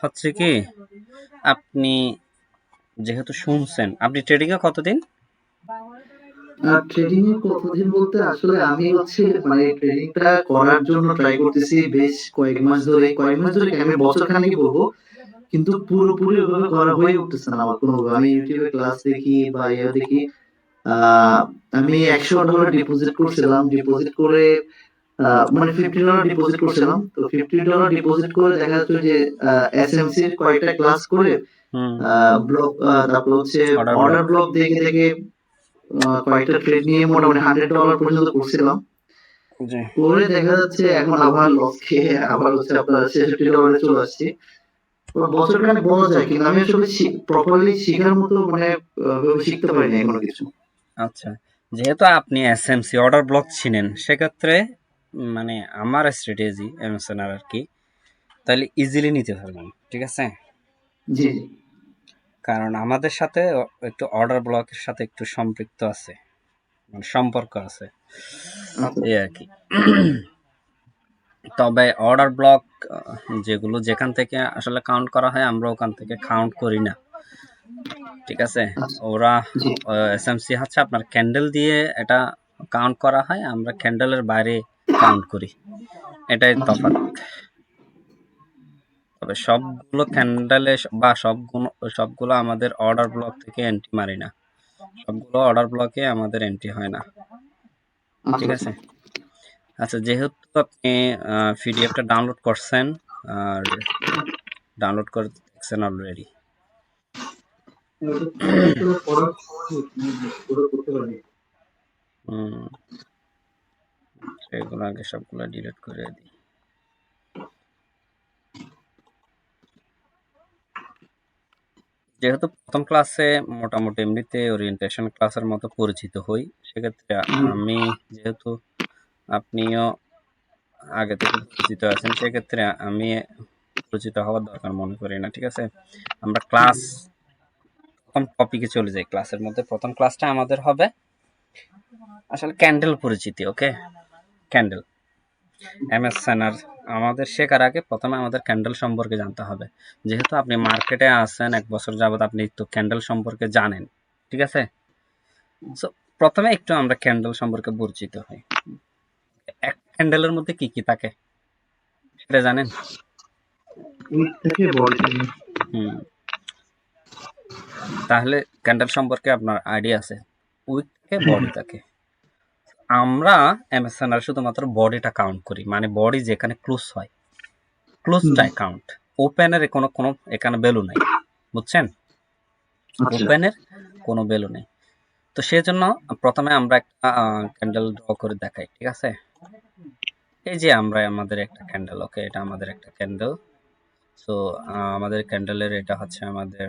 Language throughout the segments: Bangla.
হচ্ছে কি, আপনি যেহেতু শুনছেন, আপনি ট্রেডিং এ কতদিন? ট্রেডিং এ কতদিন বলতে আসলে আমি হচ্ছে মানে ট্রেডিংটা করার জন্য ট্রাই করতেছি বেশ কয়েক মাস ধরে। কয়েক মাস ধরে আমি বছর খানেক বলব, কিন্তু পুরোপুরি ওভাবে করা হয়ে উঠতেছে না আমার কোনো আমি ইউটিউবে ক্লাস দেখি বা ইয়ে দেখি আমি একশো ডলার ডিপোজিট করছিলাম। ডিপোজিট করে মানে ফিফটি ডলার ডিপোজিট করছিলাম। তো ফিফটি ডলার ডিপোজিট করে দেখা যাচ্ছে যে এস এম সির কয়েকটা ক্লাস করে ব্লক তারপর হচ্ছে অর্ডার ব্লক দেখে দেখে কয়েকটা ট্রেড নিয়ে মোটামুটি হান্ড্রেড ডলার পর্যন্ত করছিলাম। করে দেখা যাচ্ছে এখন আবার লস খেয়ে আবার হচ্ছে আপনার ছেষট্টি ডলারে চলে আসছি। তো বছর খানেক বলা যায় কিন্তু আমি আসলে প্রপারলি শেখার মতো মানে শিখতে পারিনি এখনও কিছু। আচ্ছা যেহেতু আপনি এসএমসি অর্ডার ব্লক ছিলেন সেক্ষেত্রে মানে আমার স্ট্র্যাটেজি এমএসএনআর আর কি তাহলে ইজিলি নিতে পারবেন ঠিক আছে? জি। কারণ আমাদের সাথে একটু অর্ডার ব্লকের সাথে একটু সম্পৃক্ত আছে মানে সম্পর্ক আছে আচ্ছা। এই আর কি। তবে অর্ডার ব্লক যেগুলো যেখান থেকে আসলে কাউন্ট করা হয় আমরা ওখান থেকে কাউন্ট করি না ঠিক আছে? আচ্ছা। ওরা এসএমসি হচ্ছে আপনার ক্যান্ডেল দিয়ে এটা কাউন্ট করা হয় আমরা ক্যান্ডেলের বাইরে কাউন্ট করি। এটাই তফাৎ। তবে সবগুলো ক্যান্ডেলে বা সবগুলো সবগুলো আমাদের অর্ডার ব্লক থেকে এন্ট্রি মারি না। সবগুলো অর্ডার ব্লকে আমাদের এন্ট্রি হয় না। ঠিক আছে? আচ্ছা যেহেতু আপনি পিডিএফটা ডাউনলোড করছেন, আর ডাউনলোড করে দেখছেন অলরেডি হুম। সেগুলো আগে সবগুলো ডিলিট করে দিই। যেহেতু প্রথম ক্লাসে মোটামুটি এমনিতে ওরিয়েন্টেশন ক্লাসের মতো পরিচিত হই, সেক্ষেত্রে আমি যেহেতু আপনিও আগে থেকে পরিচিত আছেন, সেক্ষেত্রে আমি পরিচিত হওয়ার দরকার মনে করি না, ঠিক আছে? আমরা ক্লাস প্রথম টপিকে চলে যাই ক্লাসের মধ্যে। প্রথম ক্লাসটা আমাদের হবে আসলে ক্যান্ডেল পরিচিতি ওকে ক্যান্ডেল এম এস সেনার আমাদের শেখার আগে প্রথমে আমাদের ক্যান্ডেল সম্পর্কে জানতে হবে। যেহেতু আপনি মার্কেটে আসেন এক বছর যাবত আপনি তো ক্যান্ডেল সম্পর্কে জানেন, ঠিক আছে? সো প্রথমে একটু আমরা ক্যান্ডেল সম্পর্কে পরিচিত হই। এক ক্যান্ডেলের মধ্যে কি কি থাকে? সেটা জানেন? হুম। তাহলে ক্যান্ডেল সম্পর্কে আপনার আইডিয়া আছে। উইক থেকে থাকে? আমরা এমএসএনআর শুধুমাত্র বডিটা কাউন্ট করি মানে বডি যেখানে ক্লোজ হয়। ক্লোজটাই কাউন্ট ওপেনের কোনো কোনো এখানে ভ্যালু নাই বুঝছেন? আচ্ছা। ওপেনের কোনো ভ্যালু নেই। তো সেজন্য প্রথমে আমরা একটা ক্যান্ডেল ড্র করে দেখাই ঠিক আছে? এই যে আমরা আমাদের একটা ক্যান্ডেল ওকে এটা আমাদের একটা ক্যান্ডেল সো আমাদের ক্যান্ডেলের এটা হচ্ছে আমাদের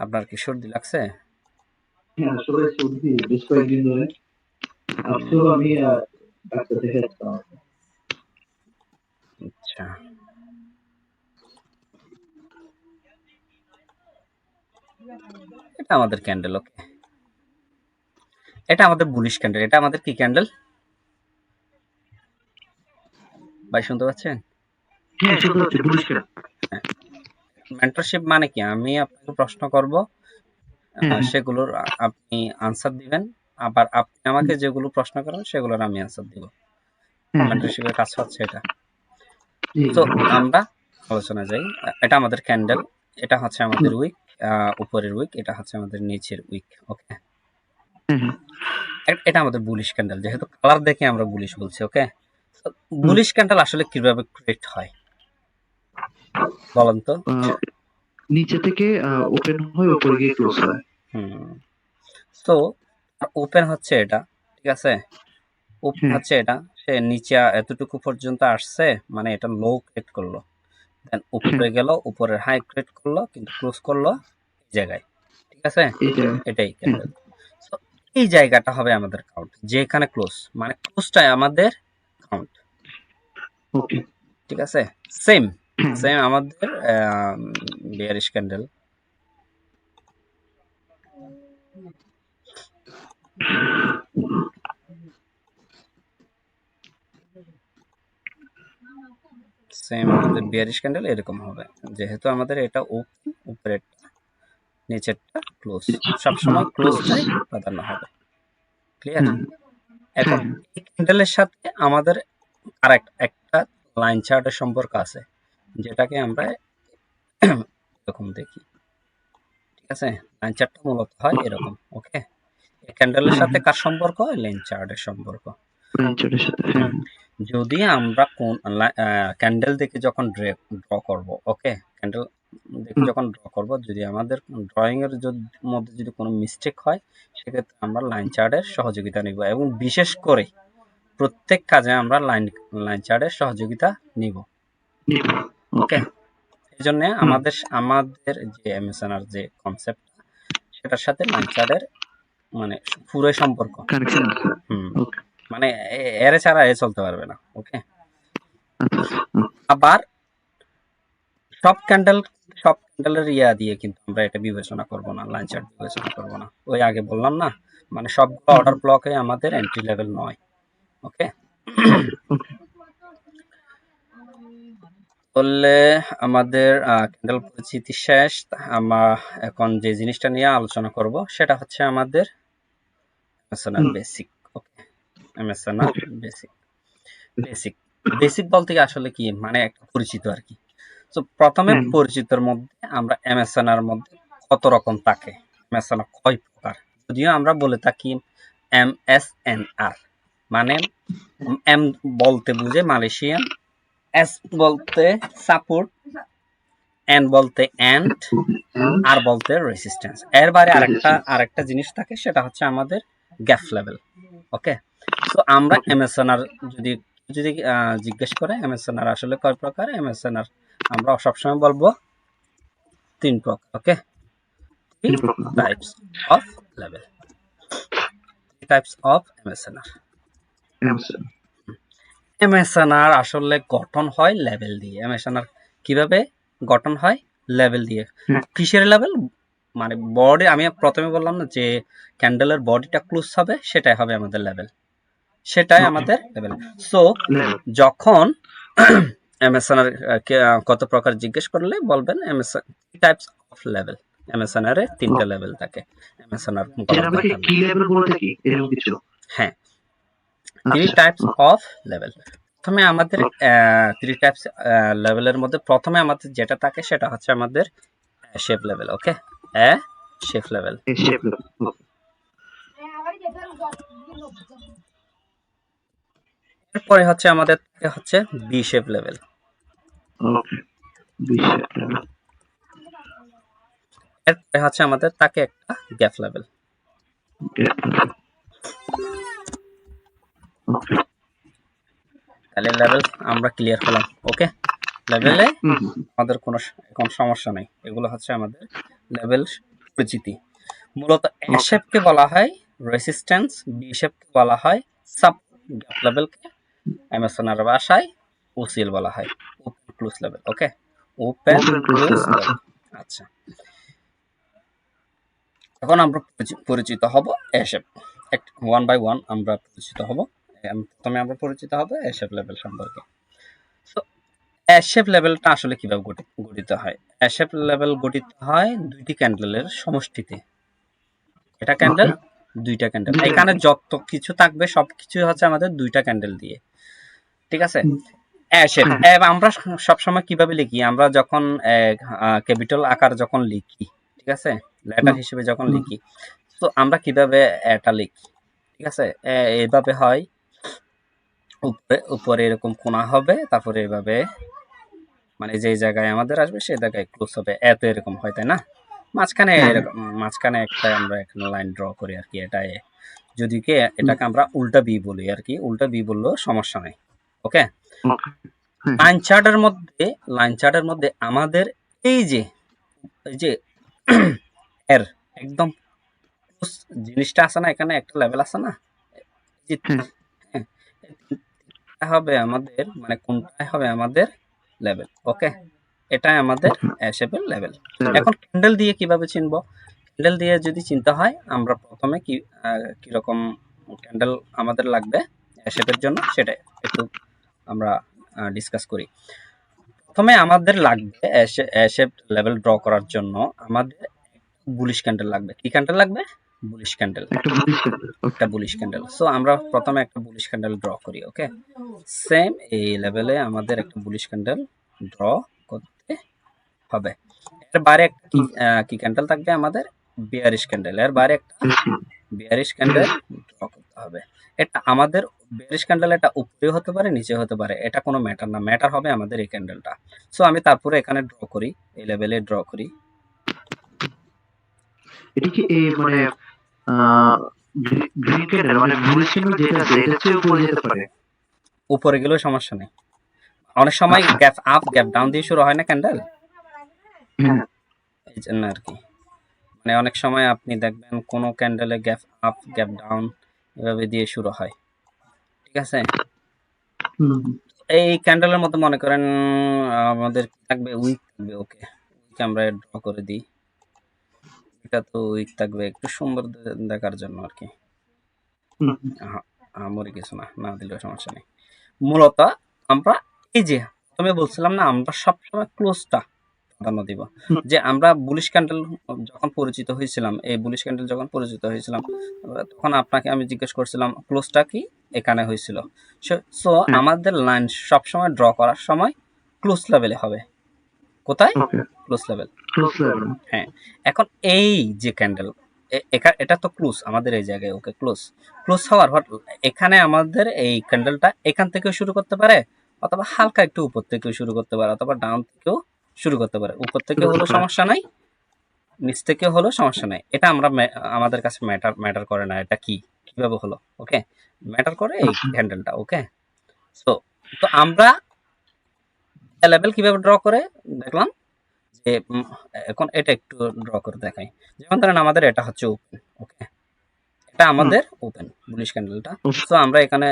আপনার কি সর্দি লাগছে? হ্যাঁ আসলে সর্দি বেশ কয়েকদিন ধরে। আসলে আমি ডাক্তার আচ্ছা। এটা আমাদের ক্যান্ডেল ওকে এটা আমাদের বুলিশ ক্যান্ডেল এটা আমাদের কি ক্যান্ডেল ভাই শুনতে পাচ্ছেন? হ্যাঁ শুনতে মেন্টরশিপ মানে কি? আমি আপনাকে প্রশ্ন করব সেগুলোর আপনি আনসার দিবেন। আবার আপনি আমাকে যেগুলো প্রশ্ন করেন সেগুলোর আমি আনসার দিব। মেন্টরশিপের কাজ হচ্ছে এটা। তো আমরা আলোচনা যাই। এটা আমাদের ক্যান্ডেল এটা হচ্ছে আমাদের উইক উপরের উইক এটা হচ্ছে আমাদের নিচের উইক ওকে। এটা আমাদের বুলিশ ক্যান্ডেল যেহেতু কালার দেখে আমরা বুলিশ বলছি ওকে বুলিশ ক্যান্ডেল আসলে কীভাবে ক্রিয়েট হয়? বলেন তো। নিচে থেকে ওপেন হয়ে উপরে গিয়ে ক্লোজ হয়। হুম। তো ওপেন হচ্ছে এটা ঠিক আছে? ওপেন হচ্ছে এটা সে নিচে এতটুকু পর্যন্ত আসছে মানে এটা লো ক্রিয়েট করল। দেন উপরে গেল উপরের হাই ক্রিয়েট করল কিন্তু ক্লোজ করল এই জায়গায় ঠিক আছে? এটাই এই জায়গাটা হবে আমাদের কাউন্ট যেখানে ক্লোজ মানে ক্লোজটাই আমাদের কাউন্ট ওকে ঠিক আছে? সেম। সেম আমাদের বিয়ারিশ ক্যান্ডেল সেম আমাদের বিয়ারিশ ক্যান্ডেল এরকম হবে। যেহেতু আমাদের এটা ওপেন উপরেরটা নিচেরটা ক্লোজ সবসময় ক্লোজটাই প্রাধান্য হবে। ক্লিয়ার এখন এই ক্যান্ডেলের সাথে আমাদের আরেক একটা লাইন চার্টের সম্পর্ক আছে। যেটাকে আমরা এরকম দেখি। ঠিক আছে? লাইন চার্টটা মূলত হয় এরকম ওকে ক্যান্ডেলের সাথে কার সম্পর্ক? লাইন চার্টের সম্পর্ক যদি আমরা কোন ক্যান্ডেল দেখে যখন ড্র করব ওকে ক্যান্ডেল দেখে যখন ড্র করব যদি আমাদের ড্রয়িং এর মধ্যে যদি কোনো মিস্টেক হয় সেক্ষেত্রে আমরা লাইন চার্টের সহযোগিতা নিব এবং বিশেষ করে প্রত্যেক কাজে আমরা লাইন লাইন চার্টের সহযোগিতা নিব। ওকে এই জন্য আমাদের আমাদের যে এমএসএনআর যে কনসেপ্ট সেটার সাথে লাইন চার্টের মানে পুরো সম্পর্ক। কানেকশন আছে। হুম। ওকে মানে এর ছাড়া এ চলতে পারবে না। ওকে আচ্ছা। আবার সব ক্যান্ডেল সব ক্যান্ডেলের ইয়া দিয়ে কিন্তু আমরা এটা বিবেচনা করব না লাইন চার্ট বিবেচনা করব না। ওই আগে বললাম না মানে সবগুলো অর্ডার ব্লকে আমাদের এন্ট্রি লেভেল নয়। ওকে বললে আমাদের ক্যান্ডেল পরিচিতি শেষ। আমরা এখন যে জিনিসটা নিয়ে আলোচনা করব সেটা হচ্ছে আমাদের MSNR basic okay MSNR basic basic basic বলতে আসলে কি? মানে একটা পরিচিত আর কি। তো প্রথমে পরিচিতর মধ্যে আমরা এমএসএনআর মধ্যে কত রকম থাকে? এমএসএনআর কয় প্রকার? যদিও আমরা বলে থাকি এম এস এন আর মানে এম বলতে বুঝে মালয়েশিয়ান এস বলতে সাপোর্ট এন বলতে এন্ড আর বলতে রেসিস্ট্যান্স এর বাইরে আরেকটা আরেকটা জিনিস থাকে সেটা হচ্ছে আমাদের গ্যাপ লেভেল ওকে তো আমরা. এমএসএনআর যদি যদি জিজ্ঞেস করে এমএসএনআর আসলে কয় প্রকার? এমএসএনআর আমরা সবসময় বলব তিন প্রকার okay types of level types of MSNR MSNR আসলে গঠন হয় লেভেল দিয়ে। এমএসএনআর কীভাবে গঠন হয়? লেভেল দিয়ে। কিসের লেভেল মানে বডি আমি প্রথমে বললাম না যে ক্যান্ডেলের বডিটা ক্লোজ হবে সেটাই হবে আমাদের লেভেল সেটাই আমাদের লেভেল সো যখন এমএসএনআর কত প্রকার জিজ্ঞেস করলে বলবেন MSN types of level MSNR এর তিনটা লেভেল থাকে। এমএসএনআর কি লেভেল বলে থাকি এরকম কিছু? হ্যাঁ। থ্রি টাইপস অফ লেভেল প্রথমে আমাদের থ্রি টাইপস লেভেলের মধ্যে প্রথমে আমাদের যেটা থাকে সেটা হচ্ছে আমাদের shape level okay A shape level level, এরপরে হচ্ছে আমাদের থাকে হচ্ছে বি শেপ লেভেল. এরপরে হচ্ছে আমাদের থাকে একটা গ্যাপ লেভেল. তাহলে লেভেল আমরা ক্লিয়ার হলাম ওকে লেভেলে আমাদের কোনো এখন সমস্যা নেই এগুলো হচ্ছে আমাদের লেভেল পরিচিতি। মূলত এ শেপকে বলা হয় রেসিস্ট্যান্স বি শেপকে বলা হয় সাব গ্যাপ লেভেলকে এমএসএনআর ভাষায় ওসিএল বলা হয় open close level okay open close আচ্ছা। এখন আমরা পরিচিত হব A shape one by one আমরা পরিচিত হব। প্রথমে আমরা পরিচিত হব এ লেভেল সম্পর্কে। তো অ্যাশেপ লেভেলটা আসলে কীভাবে গঠিত হয়? অ্যাশেপ লেভেল গঠিত হয় দুইটি ক্যান্ডেলের সমষ্টিতে। এটা ক্যান্ডেল দুইটা ক্যান্ডেল এখানে যত কিছু থাকবে সবকিছু হচ্ছে আমাদের দুইটা ক্যান্ডেল দিয়ে। ঠিক আছে। অ্যাশেপ। আমরা সবসময় কীভাবে লিখি? আমরা যখন ক্যাপিটাল আকার যখন লিখি ঠিক আছে? লেটার হিসেবে যখন লিখি তো আমরা কীভাবে এটা লিখি? ঠিক আছে? এ- এইভাবে হয় উপরে উপরে এরকম কোনা হবে তারপরে এভাবে মানে যে জায়গায় আমাদের আসবে সেই জায়গায় ক্লোজ হবে। এত এরকম হয় তাই না? মাঝখানে হ্যাঁ। এরকম মাঝখানে একটা আমরা এখানে লাইন ড্র করি আর কি এটা যদি কি এটাকে আমরা উল্টা বি বলি আর কি উল্টা বি বললেও সমস্যা নেই ওকে। লাইন চার্টের মধ্যে লাইন চার্টের মধ্যে আমাদের এই যে এই যে এর একদম জিনিসটা আছে না এখানে একটা লেভেল আছে না? হবে আমাদের মানে কোনটাই হবে আমাদের লেভেল ওকে এটাই আমাদের শেপের লেভেল এখন ক্যান্ডেল দিয়ে কীভাবে চিনব? ক্যান্ডেল দিয়ে যদি চিনতে হয় আমরা প্রথমে কি কীরকম ক্যান্ডেল আমাদের লাগবে শেপের জন্য সেটা একটু আমরা ডিসকাস করি। প্রথমে আমাদের লাগবে শেপ লেভেল ড্র করার জন্য আমাদের বুলিশ ক্যান্ডেল লাগবে। কি ক্যান্ডেল লাগবে? বুলিশ ক্যান্ডেল একটা বুলিশ ক্যান্ডেল সো আমরা প্রথমে একটা বুলিশ ক্যান্ডেল ড্র করি ওকে সেম এই লেভেলে আমাদের একটা বুলিশ ক্যান্ডেল ড্র করতে হবে। এর বাইরে একটা কি ক্যান্ডেল থাকবে আমাদের? বিয়ারিশ ক্যান্ডেল এর বাইরে একটা বিয়ারিশ ক্যান্ডেল ড্র করতে হবে। এটা আমাদের বিয়ারিশ ক্যান্ডেল এটা উপরে হতে পারে নিচে হতে পারে। এটা কোনো ম্যাটার না। ম্যাটার হবে আমাদের এই ক্যান্ডেলটা সো আমি তারপরে এখানে ড্র করি এই লেভেলে ড্র করি। এটা কি মানে গ্রিন ক্যান্ডেল মানে বুলিশ যেটা আছে এটা চেয়ে উপরে যেতে পারে। উপরে গেলেও সমস্যা নেই। অনেক সময় গ্যাপ আপ গ্যাপ ডাউন দিয়ে শুরু হয় না ক্যান্ডেল এই জন্য আর কি। মানে অনেক সময় আপনি দেখবেন কোনো ক্যান্ডেলে গ্যাপ আপ গ্যাপ ডাউন এভাবে দিয়ে শুরু হয়। ঠিক আছে? এই ক্যান্ডেলের মতো মনে করেন আমাদের থাকবে উইক থাকবে ওকে উইক আমরা ড্র করে দিই। এটা তো উইক থাকবে একটু সুন্দর দেখার জন্য আর কি। মরে কিছু না না দিলেও সমস্যা নেই। মূলত আমরা এই যে তুমি বলছিলাম না আমরা সবসময় ক্লোজটা প্রাধান্য দিব। যে আমরা বুলিশ ক্যান্ডেল যখন পরিচিত হয়েছিলাম এই বুলিশ ক্যান্ডেল যখন পরিচিত হয়েছিলাম তখন আপনাকে আমি জিজ্ঞেস করছিলাম ক্লোজটা কি? এখানে হয়েছিল। সো আমাদের লাইন সবসময় ড্র করার সময় ক্লোজ লেভেলে হবে। কোথায়? ক্লোজ লেভেল ক্লোজ এখন এই যে ক্যান্ডেল এটা তো ক্লোজ আমাদের এই জায়গায় ওকে ক্লোজ ক্লোজ হওয়ার এখানে আমাদের এই ক্যান্ডেলটা এখান থেকেও শুরু করতে পারে অথবা হালকা একটু উপর থেকেও শুরু করতে পারে অথবা ডাউন থেকেও শুরু করতে পারে। উপর থেকে হলো সমস্যা নাই নিচ থেকে হলো সমস্যা নাই। এটা আমরা আমাদের কাছে ম্যাটার ম্যাটার করে না এটা কি? কীভাবে হলো? ওকে ম্যাটার করে এই। হ্যান্ডেলটা ওকে সো তো আমরা লেভেল কীভাবে ড্র করে? দেখলাম যে এখন এটা একটু ড্র করে দেখাই। যেমন ধরেন আমাদের এটা হচ্ছে ওপেন ওকে এটা আমাদের ওপেন বুলিশ ক্যান্ডেলটা তো আমরা এখানে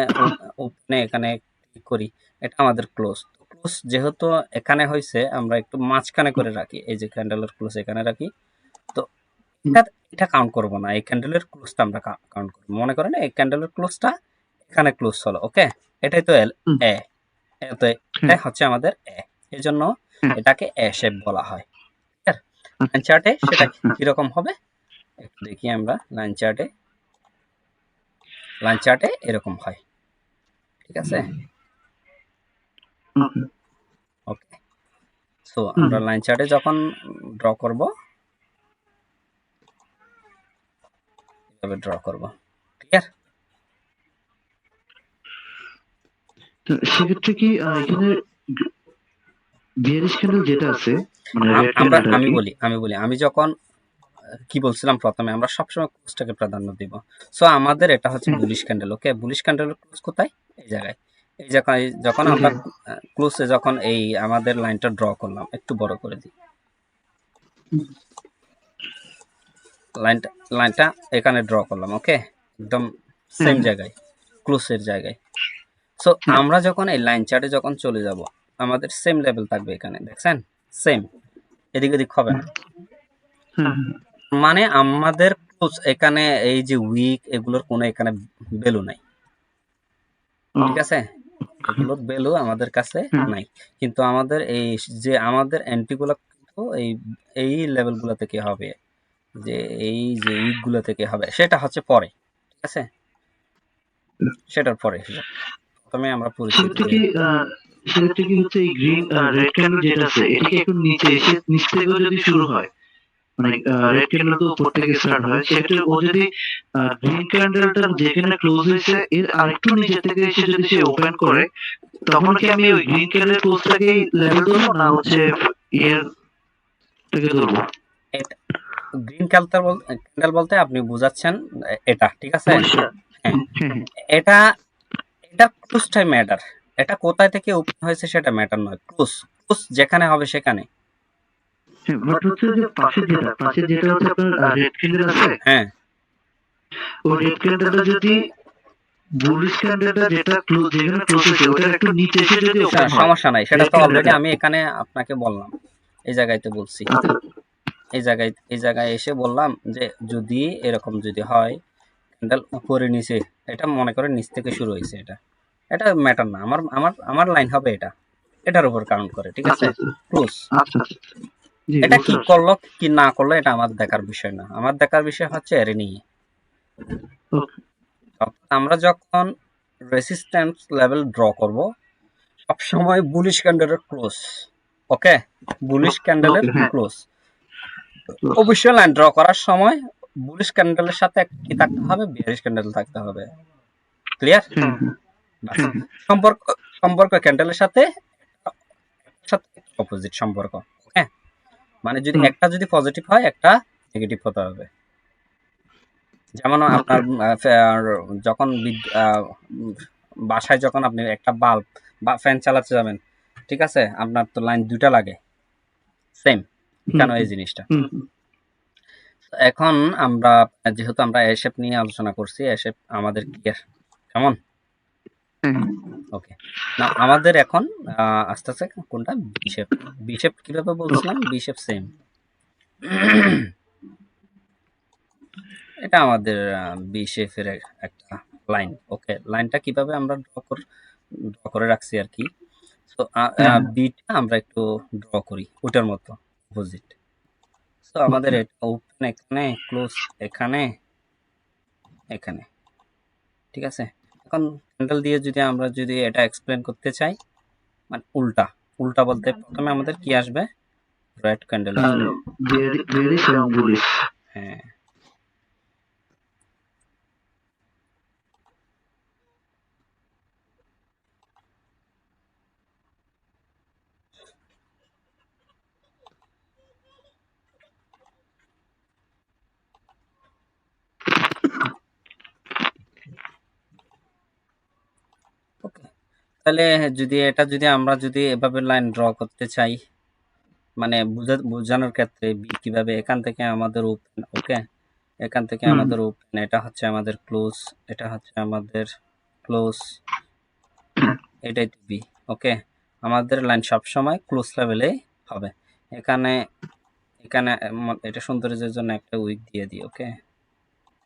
ওপেনে এখানে ক্লিক করি। এটা আমাদের ক্লোজ ক্লোজ যেহেতু এখানে হয়েছে আমরা একটু মাঝখানে করে রাখি। এই যে ক্যান্ডেলের ক্লোজ এখানে রাখি। তো এটা এটা কাউন্ট করব না। এই ক্যান্ডেলের ক্লোজটা আমরা কাউন্ট করব। মনে করেন এই ক্যান্ডেলের ক্লোজটা এখানে ক্লোজ হলো ওকে এটাই তো এ। এ এটা হচ্ছে আমাদের এ। এই জন্য এটাকে এ শেপ বলা হয়। লাইন চার্টে সেটা কীরকম হবে? একটু দেখি আমরা লাইন চার্টে লাইন চার্টে এরকম হয়। ঠিক আছে? ওকে ওকে সো আমরা লাইন চার্টে যখন ড্র করব এভাবে ড্র করব। ক্লিয়ার তো সেক্ষেত্রে কি এখানে বিয়ারিশ ক্যান্ডেল যেটা আছে মানে আমরা আমি বলি আমি বলি আমি যখন কি বলছিলাম প্রথমে আমরা সবসময় প্রাধান্য দিব। সো আমাদের এটা হচ্ছে বুলিশ ক্যান্ডেল ওকে বুলিশ ক্যান্ডেলের ক্লোজ কোথায়? এই জায়গায়। এই জায়গায় যখন আমরা ক্লোজে যখন এই আমাদের লাইনটা ড্র করলাম একটু বড় করে দিই। লাইনটা লাইনটা এখানে ড্র করলাম ওকে একদম সেম জায়গায় ক্লোজের জায়গায়। সো আমরা যখন এই লাইন চার্টে যখন চলে যাব আমাদের সেম লেভেল থাকবে এখানে দেখছেন? সেম এদিক ওদিক হবে না। হ্যাঁ, মানে আমাদের এখানে এই যে উইক এগুলোর কোনো এখানে ভ্যালু নাই। হ্যাঁ। ঠিক আছে? এগুলোর ভ্যালু আমাদের কাছে নাই। কিন্তু আমাদের এই যে আমাদের অ্যান্টিগুলো কিন্তু এই এই লেভেলগুলো থেকে হবে। যে এই যে উইকগুলো থেকে হবে। সেটা হচ্ছে পরে। ঠিক আছে? সেটার পরে প্রথমে আমরা পরিচিত সেক্ষেত্রে কি আহ, সেক্ষেত্রে কি হচ্ছে এই গ্রিন রেড ক্যান্ডেল যেটা আছে এটা কি একটু নিচে এসে নিচ থেকেও যদি শুরু হয় মানে রেড ক্যান্ডেল তো উপর থেকে স্টার্ট হয় সেক্ষেত্রে ও যদি গ্রিন ক্যান্ডেলটা যেখানে ক্লোজ হয়েছে এর আরেকটু নিচে থেকে এসে যদি সে ওপেন করে তখন কি আমি ওই গ্রিন ক্যান্ডেল ক্লোজটাকেই লেভেল ধরবো না হচ্ছে এর থেকে ধরবো গ্রিন ক্যান্ডেল ক্যান্ডেল বলতে আপনি বুঝাচ্ছেন এটা ঠিক আছে পরিষ্কার। হ্যাঁ। হ্যাঁ, এটা এটা ক্লোজটাই ম্যাটার এটা কোথায় থেকে ওপেন হয়েছে সেটা ম্যাটার নয়। ক্লোজ ক্লোজ যেখানে হবে সেখানে। হচ্ছে যে পাশে যেটা পাশে যেটা হচ্ছে আপনার রেড ক্যান্ডেল আছে? হ্যাঁ। ওই রেড ক্যান্ডেলটা যদি বুলিশ ক্যান্ডেলটা যেটা ক্লোজ যেখানে ক্লোজ হয়েছে ওটার একটু নিচে এসে যদি না, ওপেন সমস্যা নাই। সেটা তো অলরেডি আমি এখানে আপনাকে বললাম। এই জায়গায়তে বলছি। এই জায়গায় এই জায়গায় এসে বললাম যে যদি এরকম যদি হয় ক্যান্ডেল উপরে নিচে এটা মনে করেন নিচ থেকে শুরু হয়েছে এটা। এটা ম্যাটার না আমার আমার আমার লাইন হবে এটা। এটার উপর কাউন্ট করে ঠিক আচ্ছা আছে ক্লোজ আচ্ছা আচ্ছা। জি এটা কি। করল কি না করল এটা আমার দেখার বিষয় না। আমার দেখার বিষয় হচ্ছে এর নিয়ে। আমরা যখন রেসিস্ট্যান্স লেভেল ড্র করব সব সময় বুলিশ ক্যান্ডেলের ক্লোজ ওকে বুলিশ ক্যান্ডেলের। ক্লোজ অবশ্যই লাইন ড্র করার সময় বুলিশ ক্যান্ডেলের সাথে কি থাকতে হবে? বিয়ারিশ ক্যান্ডেল থাকতে হবে। ক্লিয়ার সম্পর্ক সম্পর্ক ক্যান্ডেলের সাথে সাথে অপোজিট সম্পর্ক হ্যাঁ মানে যদি একটা যদি পজিটিভ হয় একটা নেগেটিভ হতে হবে। যেমন আপনার যখন বাসায় যখন আপনি একটা বাল্ব বা ফ্যান চালাতে যাবেন ঠিক আছে? আপনার তো লাইন দুইটা লাগে। সেম কেন এই জিনিসটা? এখন আমরা যেহেতু আমরা এসেপ নিয়ে আলোচনা করছি এসেপ আমাদের ক্লিয়ার কেমন? ওকে না আমাদের এখন আস্তে আস্তে কোনটা? বিশেপ বিশেপ কীভাবে বলছিলাম? বিশেপ সেম এটা আমাদের বিশেফের একটা লাইন ওকে লাইনটা কীভাবে আমরা ড্র কর ড্র করে রাখছি আর কি? তো। বিটা আমরা একটু ড্র করি ওটার মতো অপোজিট তো আমাদের এটা ওপেন এখানে ক্লোজ এখানে এখানে। ঠিক আছে? এখন ক্যান্ডেল দিয়ে যদি আমরা যদি এটা এক্সপ্লেন করতে চাই মানে উল্টা উল্টা বলতে প্রথমে আমাদের কি আসবে? রেড ক্যান্ডেল হ্যাঁ ওকে তাহলে যদি এটা যদি আমরা যদি এভাবে লাইন ড্র করতে চাই মানে বুঝা বোঝানোর ক্ষেত্রে বি কীভাবে? এখান থেকে আমাদের ওপেন ওকে এখান থেকে আমাদের ওপেন এটা হচ্ছে আমাদের ক্লোজ এটা হচ্ছে আমাদের ক্লোজ এটাই বি ওকে আমাদের লাইন সব সময় ক্লোজ লেভেলে হবে। এখানে এখানে এটা সৌন্দর্যের জন্য একটা উইক দিয়ে দিই ওকে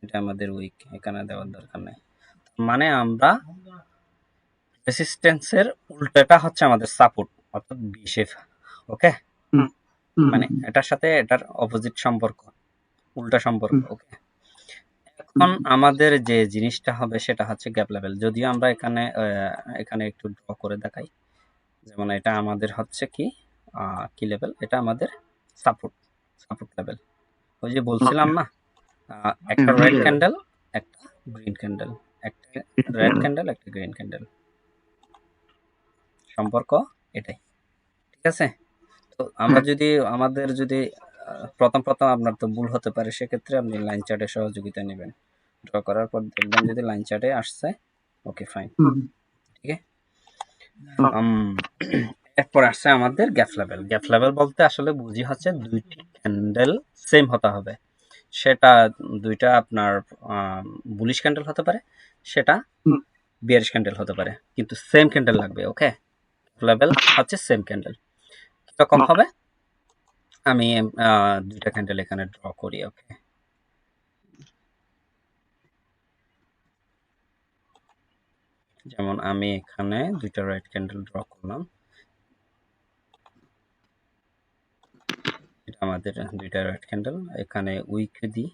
এটা আমাদের উইক এখানে দেওয়ার দরকার নেই। মানে আমরা রেসিস্ট্যান্সের উল্টোটা হচ্ছে আমাদের সাপোর্ট অর্থাৎ বি শেপ ওকে মানে এটার সাথে এটার অপোজিট সম্পর্ক উল্টা সম্পর্ক ওকে এখন আমাদের যে জিনিসটা হবে সেটা হচ্ছে গ্যাপ লেভেল যদিও আমরা এখানে এখানে একটু ড্র করে দেখাই। যেমন এটা আমাদের হচ্ছে কি কি লেভেল এটা আমাদের সাপোর্ট সাপোর্ট লেভেল ওই যে বলছিলাম না একটা রেড ক্যান্ডেল একটা গ্রিন ক্যান্ডেল একটা রেড ক্যান্ডেল একটা গ্রিন ক্যান্ডেল সম্পর্ক এটাই। ঠিক আছে? তো আমরা যদি আমাদের যদি প্রথম প্রথম আপনার তো ভুল হতে পারে সেক্ষেত্রে আপনি লাইন চার্টে সহযোগিতা নেবেন। ড্র করার পর দেখবেন যদি লাইন চার্টে আসছে ওকে ফাইন হুম, এরপর আসছে আমাদের গ্যাপ লেভেল গ্যাপ লেভেল বলতে আসলে বুঝি হচ্ছে দুইটি ক্যান্ডেল সেম হতে হবে। সেটা দুইটা আপনার বুলিশ ক্যান্ডেল হতে পারে সেটা। বিয়ারিশ ক্যান্ডেল হতে পারে। কিন্তু সেম ক্যান্ডেল লাগবে ওকে লেভেল হচ্ছে সেম ক্যান্ডেল কীরকম হবে? আমি দুইটা ক্যান্ডেল এখানে ড্র করি ওকে যেমন আমি এখানে দুইটা রাইট ক্যান্ডেল ড্র করলাম। এটা আমাদের দুইটা রাইট ক্যান্ডেল এখানে উইক দিই।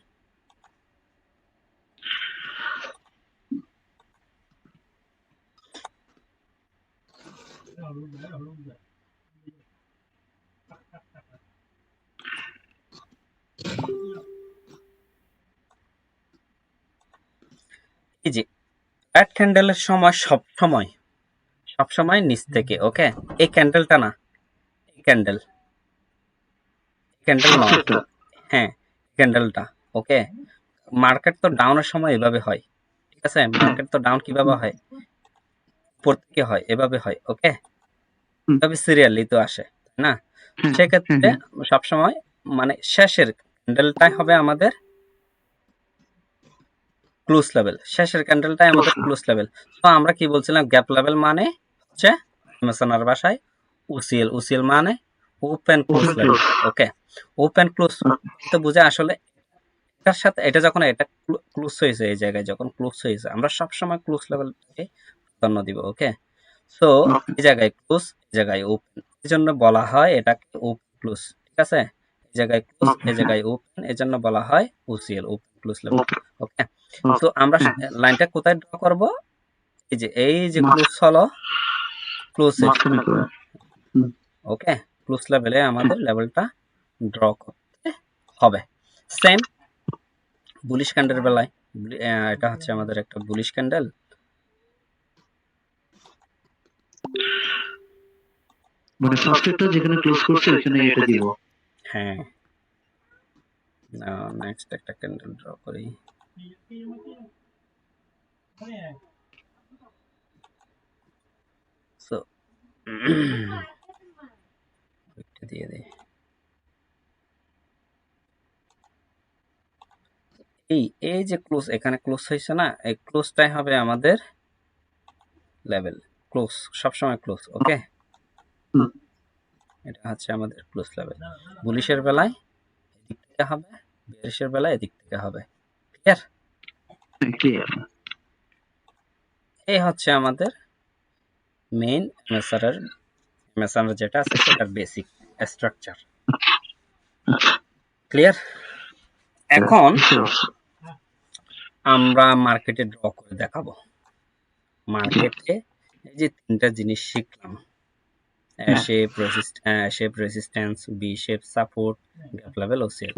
এই যে রেড ক্যান্ডেলের সময় সব সময় সব সময় নিচ থেকে ওকে এই ক্যান্ডেলটা না এই ক্যান্ডেল ক্যান্ডেল নয়। হ্যাঁ ক্যান্ডেলটা ওকে মার্কেট তো ডাউনের সময় এভাবে হয় ঠিক আছে? মার্কেট তো ডাউন কীভাবে হয়? থেকে হয় এভাবে হয় ওকে। এভাবে সিরিয়ালি তো আসে তাই না? সেক্ষেত্রে সবসময় মানে শেষের ক্যান্ডেলটাই হবে আমাদের ক্লোজ লেভেল শেষের ক্যান্ডেলটাই আমাদের ক্লোজ লেভেল তো আমরা কি বলছিলাম গ্যাপ লেভেল মানে হচ্ছে এমএসএনআর ভাষায় ওসিএল ওসিএল মানে open close level okay? Open close তো বুঝে আসলে এটার সাথে এটা যখন এটা ক্লোজ হয়েছে এই জায়গায় যখন ক্লোজ হয়েছে আমরা সবসময় ক্লোজ লেভেলটাকে প্রাধান্য দিব ওকে সো এই জায়গায় ক্লোজ এই জায়গায় ওপেন এই জন্য বলা হয় এটাকে ওপেন ক্লোজ ঠিক আছে? এই জায়গায় ক্লোজ এই জায়গায় ওপেন এই জন্য বলা হয় OCL open close level okay তো আমরা লাইনটা কোথায় ড্র করব? এই যে এই যে ক্লোজ হলো ক্লোজ ওকে ক্লোজ লেভেলে আমাদের লেভেলটা ড্র করতে হবে। সেম বুলিশ ক্যান্ডেল বেলায় এটা হচ্ছে আমাদের একটা বুলিশ ক্যান্ডেল মানে ফার্স্টেরটা যেখানে ক্লোজ করছে ওখানে এটা দিব। হ্যাঁ। নেক্সট একটা ক্যান্ডেল ড্র করি। সো একটা দিয়ে দিই এই এই যে ক্লোজ এখানে ক্লোজ হয়েছে না এই ক্লোজটাই হবে আমাদের লেভেল ক্লোজ সবসময় ক্লোজ ওকে এটা হচ্ছে আমাদের ক্লোজ লেভেল বুলিশের বেলায় এদিক থেকে হবে বেরিশের বেলায় এদিক থেকে হবে। ক্লিয়ার ক্লিয়ার এই হচ্ছে আমাদের মেইন এমএসআর এমএসআর যেটা আছে সেটার বেসিক স্ট্রাকচার ক্লিয়ার এখন আমরা মার্কেটে ড্র করে দেখাবো। মার্কেটে এই যে তিনটা জিনিস শিখলাম। Shape shape resistance B shape support gap level ও সেল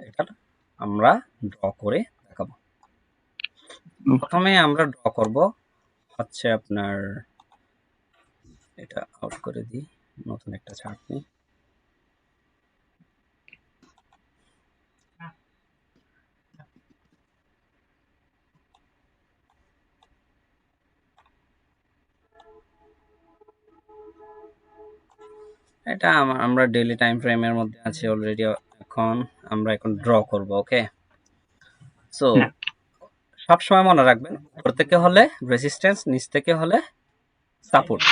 এটা আমরা ড্র করে দেখাবো। প্রথমে আমরা ড্র করব হচ্ছে আপনার এটা আউট করে দিই। নতুন একটা চার্ট নিই। এটা আমরা ডেইলি টাইম ফ্রেমের মধ্যে আছে অলরেডি এখন আমরা এখন ড্র করব ওকে সো। সব সময় মনে রাখবেন উপর থেকে হলে রেজিস্ট্যান্স নিচ থেকে হলে সাপোর্ট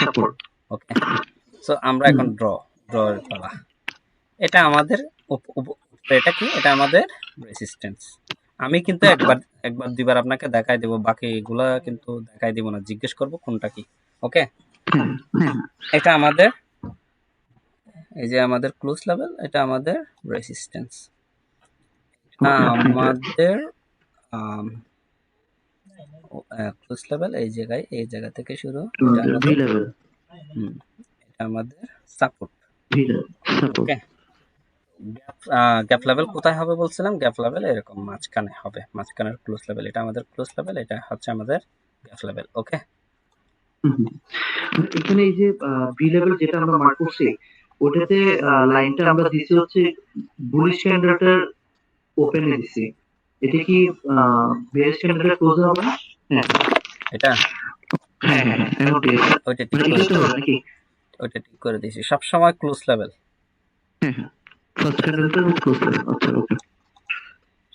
ওকে সো আমরা এখন ড্র ড্র পালা। এটা আমাদের এটা কি? এটা আমাদের রেসিস্ট্যান্স আমি কিন্তু একবার একবার দুবার আপনাকে দেখাই দেব বাকি এগুলা কিন্তু দেখাই দিব না জিজ্ঞেস করব কোনটা কি ওকে এটা আমাদের এই যে আমাদের ক্লোজ লেভেল এটা আমাদের রেসিস্ট্যান্স আমাদের ক্লোজ লেভেল এই জায়গায় এই জায়গা থেকে শুরু এটা আমাদের সাপোর্ট ওকে গ্যাপ লেভেল কোথায় হবে বলছিলাম? গ্যাপ লেভেল এরকম মাঝখানে হবে মাঝখানের ক্লোজ লেভেল এটা আমাদের ক্লোজ লেভেল এটা হচ্ছে আমাদের গ্যাপ লেভেল ওকে এখানে এই যে ভি লেভেল যেটা আমরা মার্ক করছি ওটাতে লাইনটা আমরা দিছি হচ্ছে বুলিশ ক্যান্ডেলটার ওপেনে দিছি এটা কি বেয়ারিশ ক্যান্ডেলটা ক্লোজ হবে না? হ্যাঁ। এটা? হ্যাঁ হ্যাঁ হ্যাঁ ওটা ঠিক মানে করে নাকি? ওইটা ঠিক করে দিয়েছি। সবসময় ক্লোজ লেভেল হ্যাঁ হ্যাঁ। ফার্স্ট ক্লোজ আচ্ছা ওকে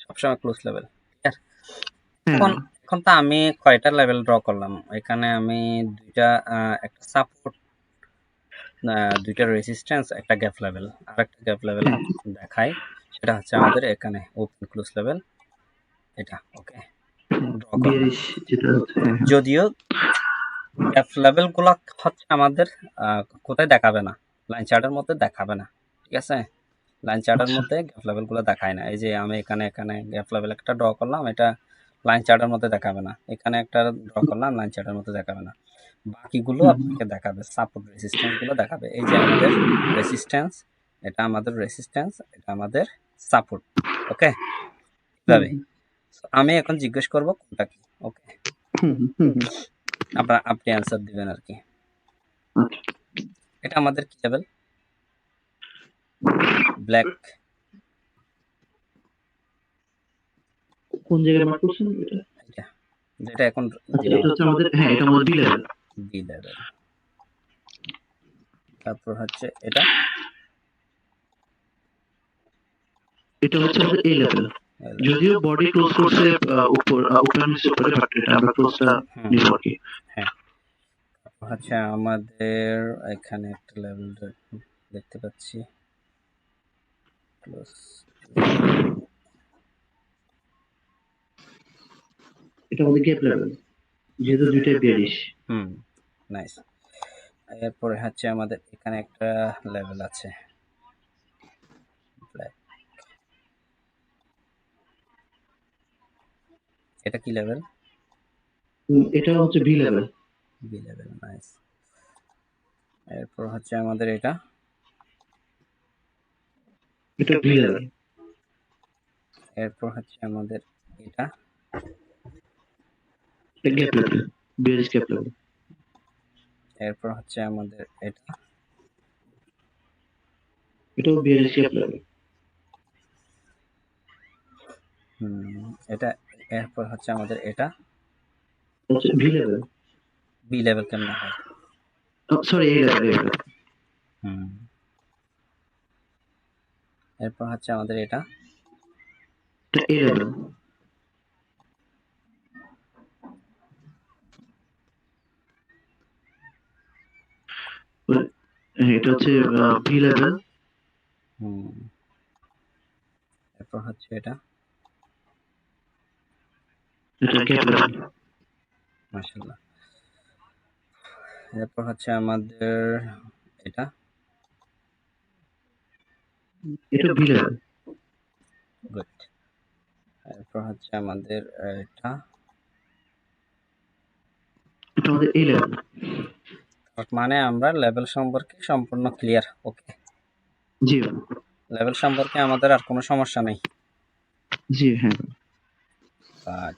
সবসময় ক্লোজ লেভেল এখন এখন তো আমি কয়টা লেভেল ড্র করলাম? এখানে আমি দুইটা একটা সাপোর্ট দুইটা রেজিস্ট্যান্স একটা গ্যাপ লেভেল আর একটা গ্যাপ লেভেল দেখাই। সেটা হচ্ছে আমাদের এখানে ওপেন ক্লোজ লেভেল এটা ওকে হ্যাঁ। যদিও গ্যাপ লেভেলগুলা হচ্ছে আমাদের কোথায় দেখাবে না? লাইন চার্টের মধ্যে দেখাবে না ঠিক আছে? লাইন চার্টের আচ্ছা। মধ্যে গ্যাপ লেভেলগুলো দেখায় না। এই যে আমি এখানে এখানে গ্যাপ লেভেল একটা ড্র করলাম এটা লাইন চার্টের মধ্যে দেখাবে না। এখানে একটা ড্র করলাম লাইন চার্টের মধ্যে দেখাবে না। বাকিগুলো আপনাকে দেখাবে সাপোর্ট রেসিস্ট্যান্সগুলো দেখাবে। এই যে আমাদের রেসিস্ট্যান্স এটা আমাদের রেসিস্ট্যান্স এটা আমাদের সাপোর্ট ওকে এইভাবে আমি এখন জিজ্ঞেস করব কোনটা কি ওকে। আপনার আপনি অ্যান্সার দিবেন আর কি। এটা আমাদের কি লেভেল ব্ল্যাক কোন জায়গায় মার্ক করছেন এটা? এটা যেটা এখন আচ্ছা এটা হচ্ছে আমাদের হ্যাঁ এটা আমাদের বি লেভেল বি লেভেল তারপর হচ্ছে এটা। এটা হচ্ছে আমাদের এ লেভেল যদিও বডি ক্লোজ করছে আহ, উপর নিচে উপরে বাট এটা আমরা ক্লোজটা হুম, নিব আর কি। তারপর হচ্ছে আমাদের এখানে একটা লেভেল দেখতে পাচ্ছি। ক্লোজ এটা আমাদের গ্যাপ লেভেল যেহেতু দুইটাই বেয়ারিশ হুম। নাইস এরপরে হচ্ছে আমাদের এখানে একটা লেভেল আছে। এটা কি লেভেল এটা হচ্ছে V level B level nice এরপর হচ্ছে আমাদের এটা। এটা ভি লেভেল এরপর হচ্ছে আমাদের এটা। এটা gap level bearish gap level এরপর হচ্ছে আমাদের এটা। এটাও বিয়ারিশ গ্যাপ হুম, এটা এরপর হচ্ছে আমাদের এটা। ভি লেভেল বি লেভেল কেমন হয়? সরি এই লেভেল হুম। এরপর হচ্ছে আমাদের এটা। এটা এ লেভেল এটা হচ্ছে ভি লেভেল। হুম। এরপর হচ্ছে এটা। এটা গ্যাপ লেভেল মাশাআল্লাহ। এরপর হচ্ছে আমাদের এটা। এটা ভি লেভেল। গুড এরপর হচ্ছে আমাদের এটা। এটা আমাদের এ লেভেল। মানে আমরা লেভেল সম্পর্কে সম্পূর্ণ ক্লিয়ার ওকে জি লেভেল সম্পর্কে আমাদের আর কোনো সমস্যা নেই। জি হ্যাঁ বাট